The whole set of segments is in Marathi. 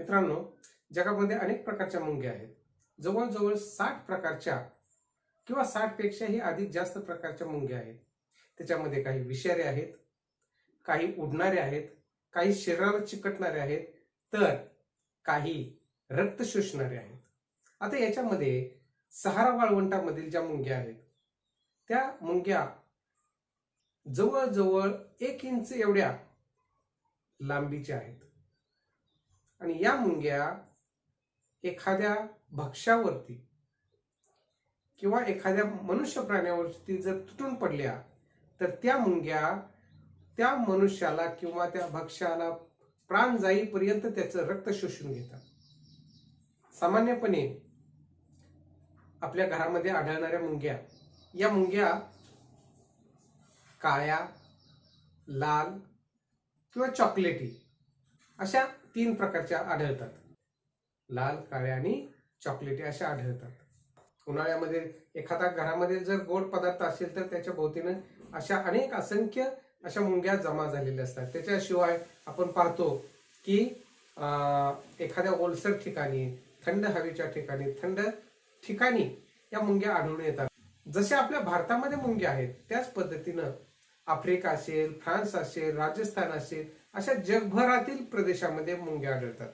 मित्रांनो जगामध्ये अनेक प्रकारच्या मुंग्या आहेत. जवळजवळ साठ प्रकारच्या किंवा साठपेक्षाही अधिक जास्त प्रकारच्या मुंग्या आहेत. त्याच्यामध्ये काही विषारे आहेत काही उडणारे आहेत काही शरीराला चिकटणारे आहेत तर काही रक्त शोषणारे आहेत. आता याच्यामध्ये सहारा वाळवंटामधील ज्या मुंग्या आहेत त्या मुंग्या जवळजवळ एक इंच एवढ्या लांबीच्या आहेत. आणि या मुंग्या एखाद्या भक्ष्यावरती किंवा एखाद्या मनुष्य प्राण्यावरती जर तुटून पडल्या तर त्या मुंग्या त्या मनुष्याला किंवा त्या भक्ष्याला प्राण जाईपर्यंत त्याचं रक्त शोषून घेतात. सामान्यपणे आपल्या घरामध्ये आढळणाऱ्या मुंग्या या मुंग्या काळ्या लाल किंवा चॉकलेटी अशा तीन प्रकारच्या आढळतात. लाल काळ्या आणि चॉकलेटी अशा आढळतात. उन्हाळ्यामध्ये एखादा घरामध्ये जर गोड पदार्थ असेल तर त्याच्या भोवतीनं अशा अनेक असंख्य अशा मुंग्या जमा झालेल्या असतात. त्याच्याशिवाय आपण पाहतो की एखाद्या ओलसर ठिकाणी थंड हवेच्या ठिकाणी थंड ठिकाणी या मुंग्या आढळून येतात. जसे आपल्या भारतामध्ये मुंग्या आहेत त्याच पद्धतीनं आफ्रिका असेल फ्रान्स असेल राजस्थान असेल अशा जगभरातील प्रदेशामध्ये मुंग्या आढळतात.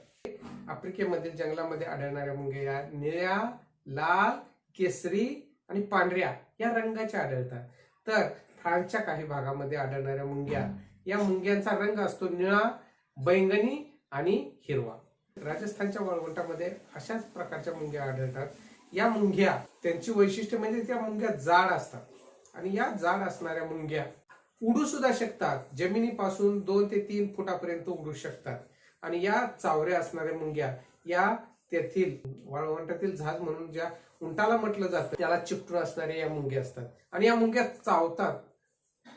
आफ्रिकेमध्ये जंगलामध्ये आढळणाऱ्या मुंग्या या निळ्या लाल केसरी आणि पांढऱ्या या रंगाच्या आढळतात. तर फ्रान्सच्या काही भागामध्ये आढळणाऱ्या मुंग्या या मुंग्यांचा रंग असतो निळा बैंगणी आणि हिरवा. राजस्थानच्या वाळवंटामध्ये अशाच प्रकारच्या मुंग्या आढळतात. या मुंग्या त्यांची वैशिष्ट्य म्हणजे त्या मुंग्या जाड असतात. आणि या जाड असणाऱ्या मुंग्या उडू सुद्धा शकतात. जमिनीपासून दोन ते तीन फुटापर्यंत उडू शकतात. आणि या चावऱ्या असणाऱ्या मुंग्या या तेथील वाळवंटातील झाज म्हणून ज्या उंटाला म्हटलं जातं त्याला चिपटून असणाऱ्या या मुंग्या असतात. आणि या मुंग्या चावतात.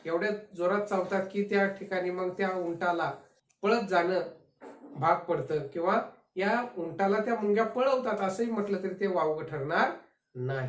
एवढ्या जोरात चावतात की त्या ठिकाणी मग त्या उंटाला पळत जाणं भाग पडतं किंवा या उंटाला त्या मुंग्या पळवतात असंही म्हटलं तरी ते वावगं ठरणार नाही.